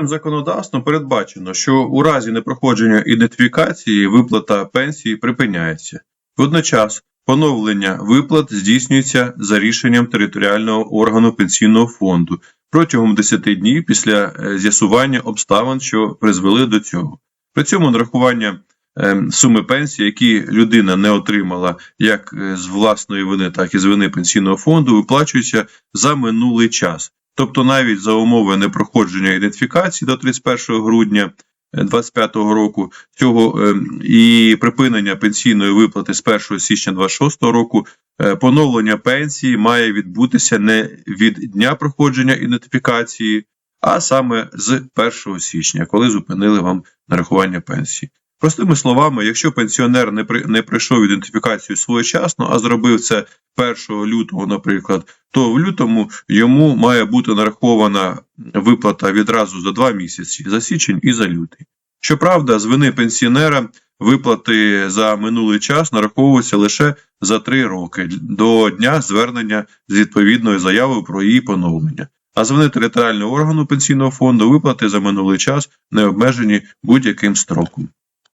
Чинним законодавством передбачено, що у разі непроходження ідентифікації виплата пенсії припиняється. Водночас поновлення виплат здійснюється за рішенням територіального органу пенсійного фонду протягом 10 днів після е, з'ясування обставин, що призвели до цього. При цьому нарахування е, суми пенсії, які людина не отримала як е, з власної вини, так і з вини пенсійного фонду, виплачуються за минулий час. Тобто навіть за умови непроходження ідентифікації до 31 грудня 2025 року цього е, і припинення пенсійної виплати з 1 січня 26 року, е, поновлення пенсії має відбутися не від дня проходження ідентифікації, а саме з 1 січня, коли зупинили вам нарахування пенсії. Простими словами, якщо пенсіонер не при не пройшов ідентифікацію своєчасно, а зробив це 1 лютого, наприклад, то в лютому йому має бути нарахована виплата відразу за два місяці за січень і за лютий. Щоправда, з вини пенсіонера виплати за минулий час нараховуються лише за три роки до дня звернення з відповідною заявою про її поновлення. А з вини територіального органу пенсійного фонду виплати за минулий час не обмежені будь-яким строком.